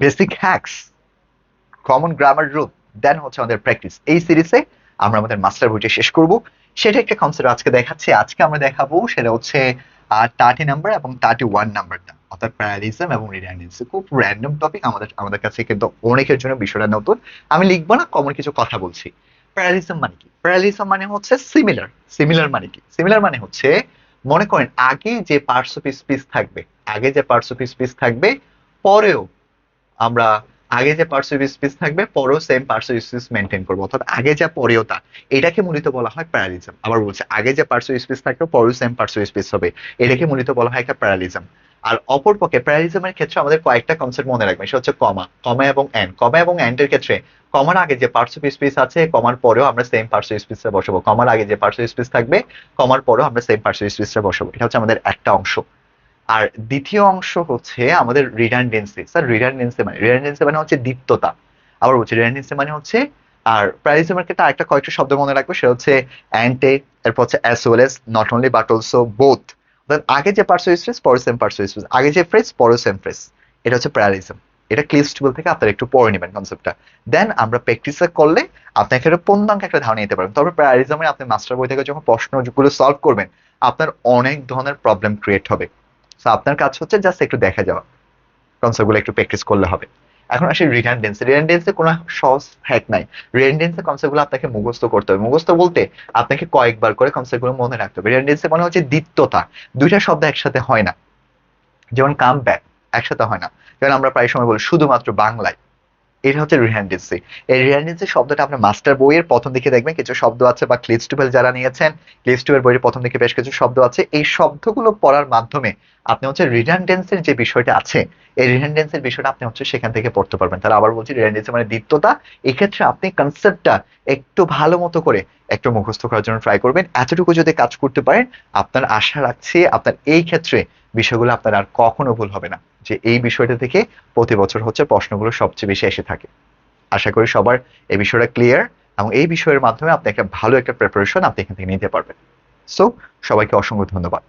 Basic hacks, common grammar rule then হচ্ছে আমাদের practice. এই সিরিজে আমরা আমাদের মাস্টার বইটা শেষ করব। সেটা একটা কনসেপ্ট আজকে দেখাচ্ছি। আজকে আমরা দেখাবো সেটা হচ্ছে থার্টি নাম্বার এবং থার্টি ওয়ান নাম্বারটা অর্থাৎ প্যারালিজম এবং খুব র্যান্ডম টপিক আমাদের আমাদের কাছে কিন্তু অনেকের জন্য বিষয়টা নতুন। আমি লিখব না কমন কিছু কথা বলছি। প্যারালিজম মানে কি? প্যারালিজম মানে হচ্ছে সিমিলার সিমিলার মানে কি? সিমিলার মানে হচ্ছে, মনে করেন আগে যে পার্টস অফ স্পিচ থাকবে, আগে যে পার্টস অফ স্পিচ থাকবে, পরেও আমরা আগে যে পার্টস অফ স্পিচ থাকবে, পরেও same parts of speech maintain করব। অর্থাৎ আগে যা পরেও তা। এটাকে মূলত বলা হয় প্যারালিজম আবার বলছে, আগে যে পার্টস অফ স্পিচ থাকবে, পরেও সেম পার্টস অফ স্পিচ হবে। এটাকে মূলত বলা হয় একটা প্যারালিজম আর অপরপক্ষে প্যারালিজমের ক্ষেত্রে আমাদের কয়েকটা কনসেপ্ট মনে রাখবে সেটা হচ্ছে কমা কমা এবং এন্ড কমা এবং এন্ডের ক্ষেত্রে কমার আগে যে পার্টস অফ স্পিচ আছে কমার পরেও আমরা সেম পার্টস অফ স্পিচটা বসাবো। কমার আগে যে পার্টস অফ স্পিচ থাকবে কমার পরেও আমরা সেম পার্টস অফ স্পিচটা বসাবো। এটা হচ্ছে আমাদের একটা অংশ। আর দ্বিতীয় অংশ হচ্ছে আমাদের রিডান্ডেন্সি স্যার রিডান্ডেন্সি মানে রিডান্ডেন্সি মানে হচ্ছে দীপ্ততা। আবার বলছি রিডান্ডেন্সি মানে হচ্ছে, আর প্যারালিজমের ক্ষেত্রে আরেকটা কয়েকটা শব্দ মনে রাখবে, সেটা হচ্ছে অ্যান্টে এরপর হচ্ছে as well as not only but also both আগে যে অফ স্পিচ পরে সেম পার্টস অফ আগে যে ফ্রেস পরে সেম ফ্রেজ এটা হচ্ছে প্যারালিজম এটা ক্লিস টেবিল থেকে আপনারা একটু পড়ে নেবেন কনসেপ্টটা দেন আমরা প্র্যাকটিসে করলে আপনি একটা পূর্ণাঙ্গ একটা ধারণা নিতে পারবেন। তবে প্যারালিজমে আপনি মাস্টার বই থেকে যখন প্রশ্নগুলো সলভ করবেন, আপনার অনেক ধরনের প্রবলেম ক্রিয়েট হবে। আপনার কাজ হচ্ছে জাস্ট একটু দেখা যাওয়া। কনসেপ্টগুলো একটু প্র্যাকটিস করলে হবে। এখন আসি রিডান্ডেন্স রিডান্ডেন্সে কোনো সহজ হ্যাক নাই। রিডান্ডেন্সের কনসেপ্টগুলো আপনাকে মুখস্থ করতে হবে। মুখস্থ বলতে আপনাকে কয়েকবার করে কনসেপ্টগুলো মনে রাখতে হবে। রিডান্ডেন্সে মানে হচ্ছে দ্বিত্বতা দুইটা শব্দ একসাথে হয় না। যেমন কাম ব্যাক একসাথে হয় না। যেমন আমরা প্রায় সময় বলি, শুধুমাত্র বাংলায়। এটা হচ্ছে রিহ্যান্ডেন্সি এই রিহ্যান্ডেন্সি শব্দটা আপনার মাস্টার বইয়ের প্রথম দিকে দেখবেন, কিছু শব্দ আছে বা ক্লিস টুবেল যারা নিয়েছেন ক্লিস টুবেল বইয়ের প্রথম দিকে বেশ কিছু শব্দ আছে। এই শব্দগুলো পড়ার মাধ্যমে আপনি হচ্ছে রিডান্ডেন্সির যে বিষয়টা আছে, এই রিডান্ডেন্সির বিষয়টা আপনি হচ্ছে সেখান থেকে পড়তে পারবেন। তাহলে আবার বলছি রিডান্ডেন্সি মানে দ্বিত্বতা। এক্ষেত্রে আপনি কনসেপ্টটা একটু ভালো মতো করে একটু মুখস্থ করার জন্য ট্রাই করবেন। এতটুকু যদি কাজ করতে পারেন, আপনার আশা রাখছি আপনার এই ক্ষেত্রে বিষয়গুলো আপনার আর কখনো ভুল হবে না, যে এই বিষয়টা থেকে প্রতি বছর হচ্ছে প্রশ্নগুলো সবচেয়ে বেশি এসে থাকে। আশা করি সবার এই বিষয়টা ক্লিয়ার এবং এই বিষয়ের মাধ্যমে আপনি একটা ভালো একটা প্রিপারেশন আপনি এখান থেকে নিতে পারবেন। সো সবাইকে অসংখ্য ধন্যবাদ।